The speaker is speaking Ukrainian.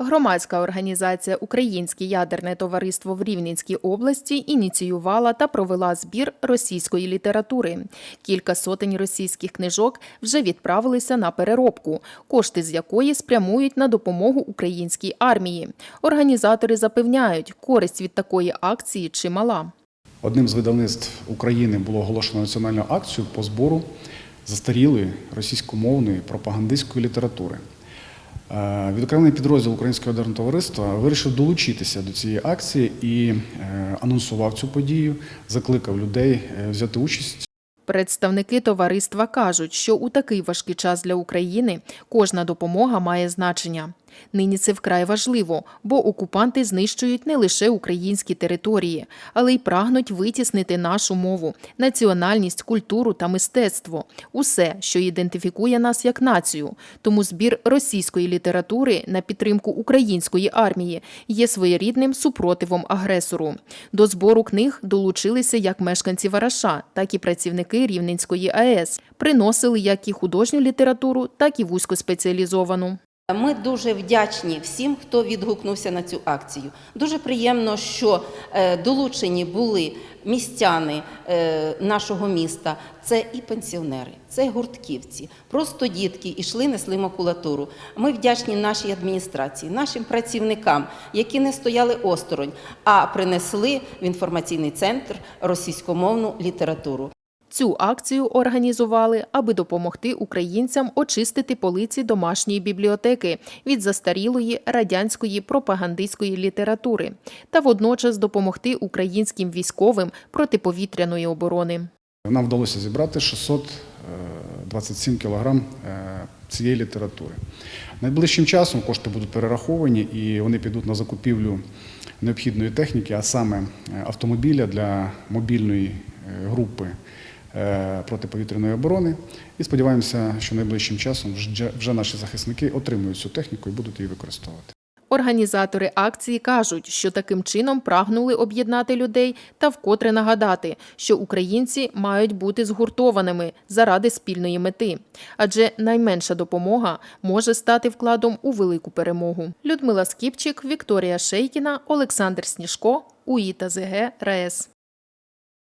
Громадська організація Українське ядерне товариство в Рівненській області ініціювала та провела збір російської літератури. Кілька сотень російських книжок вже відправилися на переробку, кошти з якої спрямують на допомогу українській армії. Організатори запевняють, користь від такої акції чимала. Одним з видавництв України було оголошено національну акцію по збору застарілої російськомовної пропагандистської літератури. Е, Відокремлений підрозділ Українського ядерного товариства вирішив долучитися до цієї акції і е, анонсував цю подію, закликав людей е, взяти участь Представники товариства кажуть, що у такий важкий час для України кожна допомога має значення. Нині це вкрай важливо, бо окупанти знищують не лише українські території, але й прагнуть витіснити нашу мову, національність, культуру та мистецтво усе, що ідентифікує нас як націю. Тому збір російської літератури на підтримку української армії є своєрідним супротивом агресору. До збору книг долучилися як мешканці Вараша, так і працівники Рівненської АЕС. Приносили як і художню літературу, так і вузькоспеціалізовану. Ми дуже вдячні всім, хто відгукнувся на цю акцію. Дуже приємно, що е, долучені були містяни е, нашого міста. Це і пенсіонери, це гуртківці, просто дітки ішли, несли макулатуру. Ми вдячні нашій адміністрації, нашим працівникам, які не стояли осторонь, а принесли в інформаційний центр російськомовну літературу. Цю акцію організували, аби допомогти українцям очистити полиці домашньої бібліотеки від застарілої радянської пропагандистської літератури та водночас допомогти українським військовим протиповітряної оборони. Нам вдалося зібрати 627 кілограм е, цієї літератури. Найближчим часом кошти будуть перераховані і вони підуть на закупівлю необхідної техніки, а саме е, автомобіля для мобільної е, групи е, протиповітряної оборони. І сподіваємося, що найближчим часом вже- вже наші захисники отримують цю техніку і будуть її використовувати. Організатори акції кажуть, що таким чином прагнули об'єднати людей та вкотре нагадати, що українці мають бути згуртованими заради спільної мети, адже найменша допомога може стати вкладом у велику перемогу. Людмила Скіпчик, Вікторія Шейкіна, Олександр Сніжко, УІТА ЗГ РаЕС.